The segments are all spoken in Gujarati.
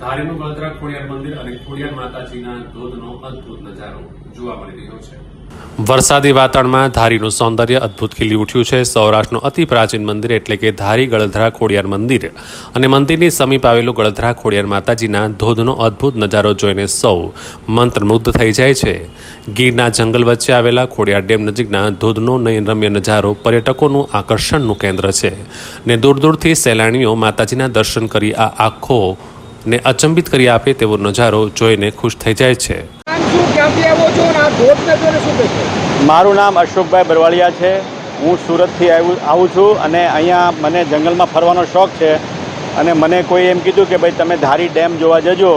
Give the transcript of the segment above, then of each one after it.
ધારીનું ગળતરા ખોડિયાર મંદિર અને ખોડિયાર માતાજીના ધોધનો અદ્ભુત નજારો જોવા મળી રહ્યો છે. વરસાદી વાતાવરણમાં ધારીનું સૌંદર્ય અદ્ભુત ખીલી ઉઠ્યું છે. સૌરાષ્ટ્રનું અતિ પ્રાચીન મંદિર એટલે કે ધારી ગળધરા ખોડિયાર મંદિર અને મંદિરની સમીપ આવેલું ગળધરા ખોડિયાર માતાજીના ધોધનો અદ્ભુત નજારો જોઈને સૌ મંત્રમુગ્ધ થઈ જાય છે. ગીરના જંગલ વચ્ચે આવેલા ખોડિયાર ડેમ નજીકના ધોધનો નયનરમ્ય નજારો પર્યટકોનું આકર્ષણનું કેન્દ્ર છે. ને દૂર દૂરથી સહેલાણીઓ માતાજીના દર્શન કરી આ આખો ને અચંબિત કરી આપે તેવો નજારો જોઈને ખુશ થઈ જાય છે. મારું નામ અશોકભાઈ બરવાળિયા છે. હું સુરતથી આવું છું અને અહીંયા મને જંગલમાં ફરવાનો શોખ છે. અને મને કોઈ એમ કીધું કે ભાઈ તમે ધારી ડેમ જોવા જજો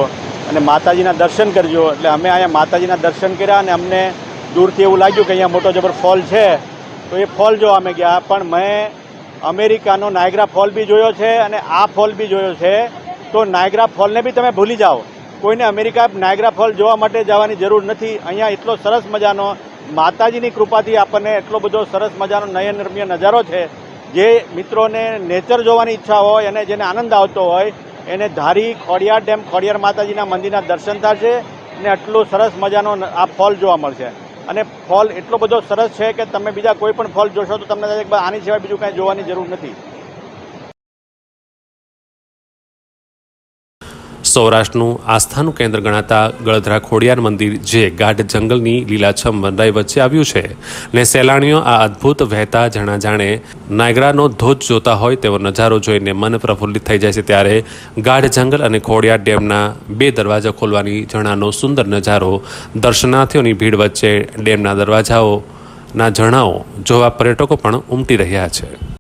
અને માતાજીના દર્શન કરજો. એટલે અમે અહીંયા માતાજીના દર્શન કર્યા અને અમને દૂરથી એવું લાગ્યું કે અહીંયા મોટો જબર ફોલ છે. તો એ ફોલ જોવા અમે ગયા. પણ મેં અમેરિકાનો નાયગ્રા ફોલ બી જોયો છે અને આ ફોલ બી જોયો છે. તો નાયગ્રા ફોલને બી તમે ભૂલી જાઓ. કોઈને અમેરિકા નાયગ્રા ફોલ જોવા માટે જવાની જરૂર નથી. અહીંયા એટલો સરસ મજાનો માતાજીની કૃપાથી આપણને એટલો બધો સરસ મજાનો નયનરમ્ય નજારો છે. જે મિત્રોને નેચર જોવાની ઈચ્છા હોય અને જેને આનંદ આવતો હોય, એને ધારી ખોડિયાર ડેમ, ખોડિયાર માતાજીના મંદિરના દર્શન થશે ને આટલો સરસ મજાનો આ ફોલ જોવા મળશે. અને ફોલ એટલો બધો સરસ છે કે તમે બીજા કોઈ પણ ફોલ જોશો તો તમને આની સિવાય બીજું કાંઈ જોવાની જરૂર નથી. સૌરાષ્ટ્રનું આસ્થાનું કેન્દ્ર ગણાતા ગળધરા ખોડિયાર મંદિર જે ગાઢ જંગલની લીલાછમ વનરાઈ વચ્ચે આવ્યું છે. ને સહેલાણીઓ આ અદ્ભુત વહેતા જણા જાણે નાયગ્રાનો ધોધ જોતા હોય તેવો નજારો જોઈને મન પ્રફુલ્લિત થઈ જાય છે ત્યારે ગાઢ જંગલ અને ખોડિયાર ડેમના બે દરવાજા ખોલવાની જણાનો સુંદર નજારો દર્શનાર્થીઓની ભીડ વચ્ચે ડેમના દરવાજાઓના ઝરણાઓ જોવા પર્યટકો પણ ઉમટી રહ્યા છે.